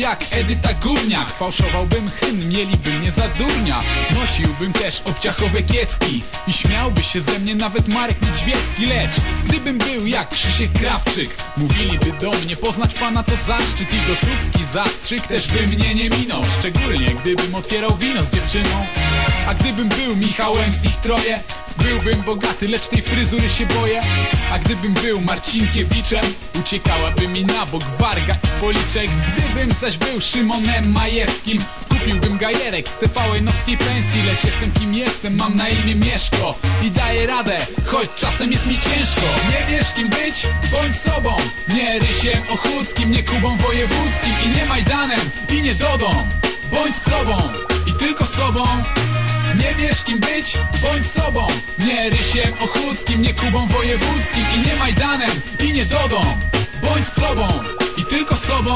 Jak Edyta Górniak Fałszowałbym hymn, mieliby mnie za durnia. Nosiłbym też obciachowe kiecki I śmiałby się ze mnie nawet Marek Niedźwiecki. Lecz gdybym był jak Krzysiek Krawczyk Mówiliby do mnie, poznać pana to zaszczyt I gotówki zastrzyk też by mnie nie minął Szczególnie gdybym otwierał wino z dziewczyną. A gdybym był Michałem z ich troje Byłbym bogaty, lecz tej fryzury się boję. A gdybym był Marcinkiewiczem Uciekałaby mi na bok Warga i Policzek. Gdybym zaś był Szymonem Majewskim Kupiłbym gajerek z TVN-owskiej pensji. Lecz jestem kim jestem, mam na imię Mieszko. I daję radę, choć czasem jest mi ciężko. Nie wiesz kim być? Bądź sobą. Nie Rysiem Ochódzkim, nie Kubą Wojewódzkim. I nie Majdanem, i nie Dodą Bądź sobą, i tylko sobą. Nie wiesz kim być? Bądź sobą. Nie Rysiem Ochódzkim, nie Kubą Wojewódzkim I nie Majdanem, i nie Dodą. Bądź sobą i tylko sobą.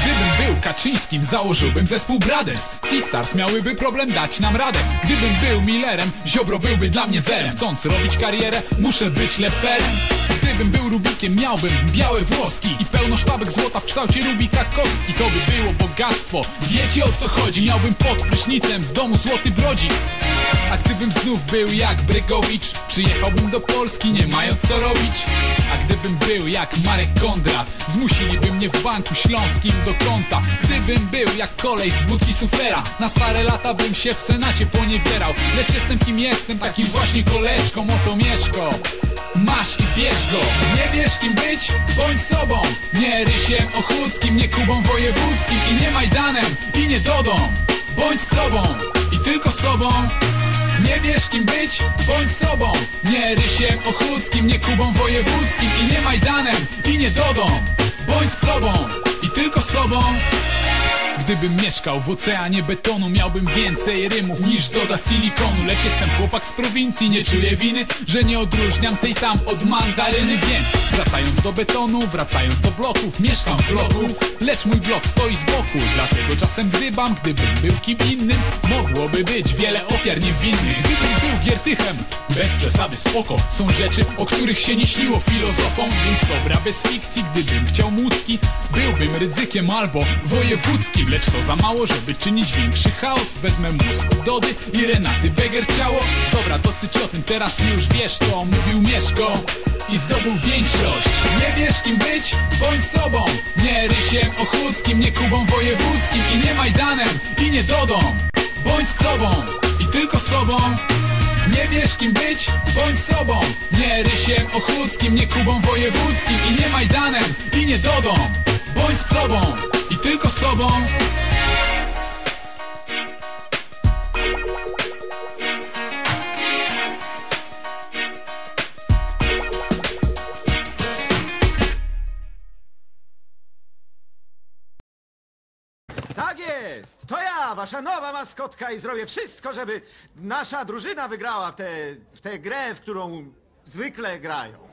Gdybym był Kaczyńskim, założyłbym zespół Brothers. Sistars miałyby problem dać nam radę. Gdybym był Millerem, Ziobro byłby dla mnie zerem. Chcąc robić karierę, muszę być leperem Gdybym był Rubikiem, miałbym białe włoski I pełno sztabek złota w kształcie Rubika kostki To by było bogactwo, wiecie o co chodzi? Miałbym pod prysznicem w domu złoty brodzik. A gdybym znów był jak Brygowicz Przyjechałbym do Polski nie mając co robić. A gdybym był jak Marek Kondrat Zmusiliby mnie w Banku Śląskim do konta. Gdybym był jak kolej z budki suflera Na stare lata bym się w Senacie poniewierał. Lecz jestem kim jestem, takim właśnie koleżką Oto Mieszko Masz i bierz go. Nie wiesz kim być? Bądź sobą. Nie Rysiem Ochódzkim, nie Kubą Wojewódzkim. I nie Majdanem, i nie Dodą. Bądź sobą. I tylko sobą. Nie wiesz kim być? Bądź sobą. Nie Rysiem Ochódzkim, nie Kubą Wojewódzkim. I nie Majdanem, i nie Dodą. Bądź sobą. I tylko sobą Gdybym mieszkał w oceanie betonu Miałbym więcej rymów niż doda silikonu. Lecz jestem chłopak z prowincji, nie czuję winy Że nie odróżniam tej tam od mandaryny Więc wracając do betonu, wracając do bloków Mieszkam w bloku, lecz mój blok stoi z boku Dlatego czasem gdybam, gdybym był kim innym Mogłoby być wiele ofiar niewinnych. Gdybym był giertychem, bez przesady spoko. Są rzeczy, o których się nie śniło filozofom Więc dobra, bez fikcji, gdybym chciał młódzki Byłbym ryzykiem albo wojewódzkim. Lecz to za mało, żeby czynić większy chaos. Wezmę mózg Dody i Renaty Beger ciało. Dobra, dosyć o tym, teraz już wiesz to Mówił Mieszko i zdobył większość. Nie wiesz kim być? Bądź sobą. Nie Rysiem Ochódzkim, nie Kubą Wojewódzkim I nie Majdanem, i nie Dodą. Bądź sobą i tylko sobą. Nie wiesz kim być? Bądź sobą. Nie Rysiem Ochódzkim, nie Kubą Wojewódzkim I nie Majdanem, i nie Dodą. Bądź sobą i tylko sobą Tak jest! To ja, wasza nowa maskotka i zrobię wszystko, żeby nasza drużyna wygrała w tę w tę grę, w którą zwykle grają.